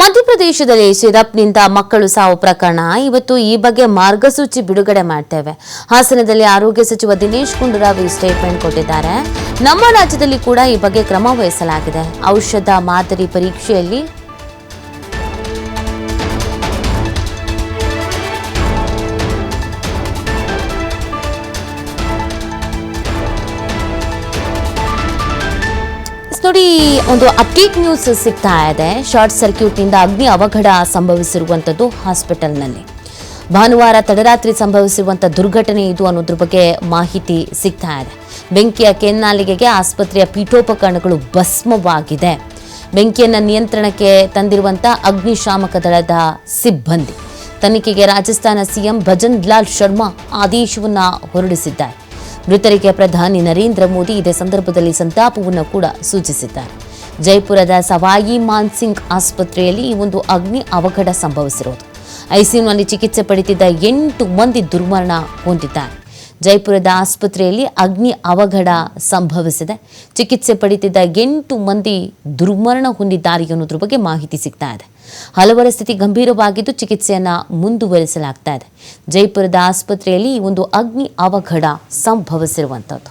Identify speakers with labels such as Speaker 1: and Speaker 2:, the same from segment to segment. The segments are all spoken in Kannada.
Speaker 1: ಮಧ್ಯಪ್ರದೇಶದಲ್ಲಿ ಸಿರಪ್ನಿಂದ ಮಕ್ಕಳು ಸಾವು ಪ್ರಕರಣ. ಇವತ್ತು ಈ ಬಗ್ಗೆ ಮಾರ್ಗಸೂಚಿ ಬಿಡುಗಡೆ ಮಾಡ್ತೇವೆ. ಹಾಸನದಲ್ಲಿ ಆರೋಗ್ಯ ಸಚಿವ ದಿನೇಶ್ ಗುಂಡೂರಾವ್ ಸ್ಟೇಟ್ಮೆಂಟ್ ಕೊಟ್ಟಿದ್ದಾರೆ. ನಮ್ಮ ರಾಜ್ಯದಲ್ಲಿ ಕೂಡ ಈ ಬಗ್ಗೆ ಕ್ರಮ ವಹಿಸಲಾಗಿದೆ. ಔಷಧ ಮಾದರಿ ಪರೀಕ್ಷೆಯಲ್ಲಿ ನೋಡಿ, ಒಂದು ಅಪ್ಡೇಟ್ ನ್ಯೂಸ್ ಸಿಗ್ತಾ ಇದೆ. ಶಾರ್ಟ್ ಸರ್ಕ್ಯೂಟ್ನಿಂದ ಅಗ್ನಿ ಅವಘಡ ಸಂಭವಿಸಿರುವಂಥದ್ದು ಹಾಸ್ಪಿಟಲ್ನಲ್ಲಿ ಭಾನುವಾರ ತಡರಾತ್ರಿ ಸಂಭವಿಸಿರುವಂಥ ದುರ್ಘಟನೆ ಇದು ಅನ್ನೋದ್ರ ಬಗ್ಗೆ ಮಾಹಿತಿ ಸಿಗ್ತಾ ಇದೆ. ಬೆಂಕಿಯ ಕೆನ್ನಾಲಿಗೆಗೆ ಆಸ್ಪತ್ರೆಯ ಪೀಠೋಪಕರಣಗಳು ಭಸ್ಮವಾಗಿದೆ. ಬೆಂಕಿಯನ್ನು ನಿಯಂತ್ರಣಕ್ಕೆ ತಂದಿರುವಂಥ ಅಗ್ನಿಶಾಮಕ ದಳದ ಸಿಬ್ಬಂದಿ. ತನಿಖೆಗೆ ರಾಜಸ್ಥಾನ ಸಿಎಂ ಭಜನ್ ಲಾಲ್ ಶರ್ಮಾ ಆದೇಶವನ್ನ ಹೊರಡಿಸಿದ್ದಾರೆ. ಮೃತರಿಗೆ ಪ್ರಧಾನಿ ನರೇಂದ್ರ ಮೋದಿ ಇದೇ ಸಂದರ್ಭದಲ್ಲಿ ಸಂತಾಪವನ್ನು ಕೂಡ ಸೂಚಿಸಿದ್ದಾರೆ. ಜೈಪುರದ ಸವಾಯಿ ಮಾನ್ಸಿಂಗ್ ಆಸ್ಪತ್ರೆಯಲ್ಲಿ ಈ ಒಂದು ಅಗ್ನಿ ಅವಘಡ ಸಂಭವಿಸಿರೋದು. ಐಸಿಯುನಲ್ಲಿ ಚಿಕಿತ್ಸೆ ಪಡೆದಿದ್ದ ಎಂಟು ಮಂದಿ ದುರ್ಮರಣ ಹೊಂದಿದ್ದಾರೆ. ಜೈಪುರದ ಆಸ್ಪತ್ರೆಯಲ್ಲಿ ಅಗ್ನಿ ಅವಘಡ ಸಂಭವಿಸಿದೆ. ಚಿಕಿತ್ಸೆ ಪಡೆಯುತ್ತಿದ್ದ ಎಂಟು ಮಂದಿ ದುರ್ಮರಣ ಹೊಂದಿದ್ದಾರೆ ಅನ್ನೋದ್ರ ಬಗ್ಗೆ ಮಾಹಿತಿ ಸಿಗ್ತಾ ಇದೆ. ಹಲವರ ಸ್ಥಿತಿ ಗಂಭೀರವಾಗಿದ್ದು ಚಿಕಿತ್ಸೆಯನ್ನ ಮುಂದುವರಿಸಲಾಗ್ತಾ ಇದೆ. ಜೈಪುರದ ಆಸ್ಪತ್ರೆಯಲ್ಲಿ ಈ ಒಂದು ಅಗ್ನಿ ಅವಘಡ ಸಂಭವಿಸಿರುವಂಥದ್ದು.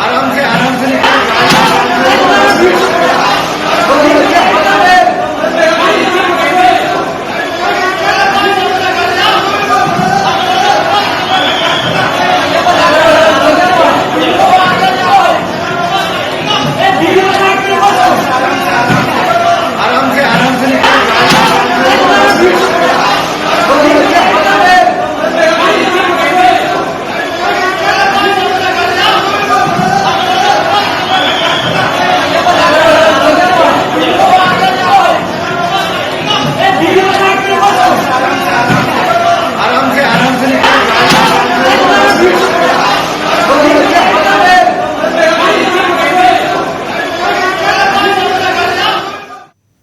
Speaker 2: آرام سے آرام سے